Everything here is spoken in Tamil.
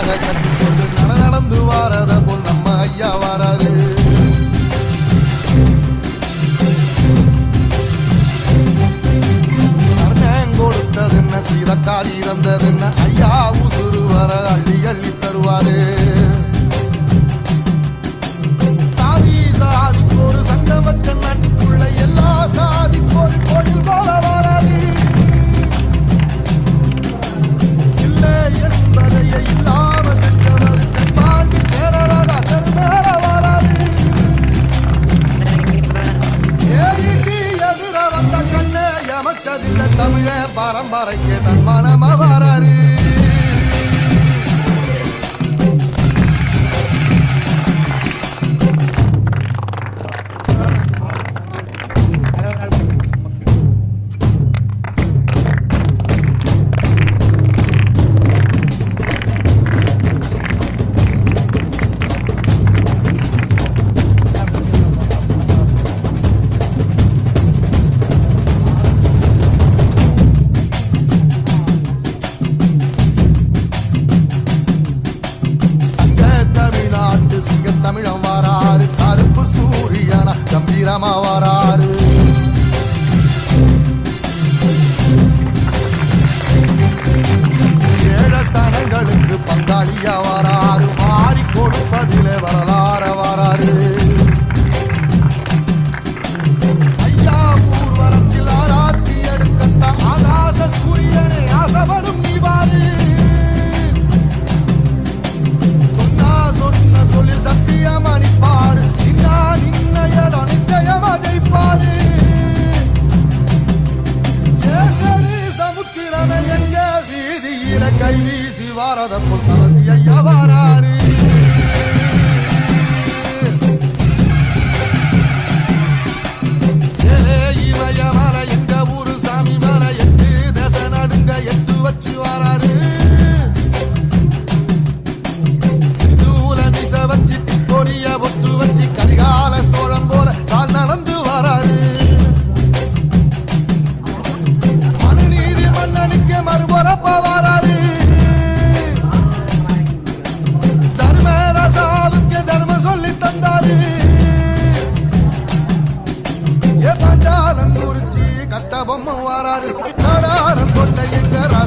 அழகாக கட்டிக்கொண்டு நல நடந்து வாரத. போல் நம்ம ஐயா வாராரு கொடுத்தது என்ன சீதக்காரி இறந்தது என்ன ஐயா உசுறு வர அள்ளி அள்ளி தருவாரு பரம்பரைக்கு தன் மனம வர நீளமா வராரு ஏழ சனங்களுக்கு பங்காளியா வராரு மாறி கொடுப்பதிலே வரலாற வராரு பாரத புல் தவசி ஐயா బొమ్మ వారారు కొట్ట ఎగ్గరా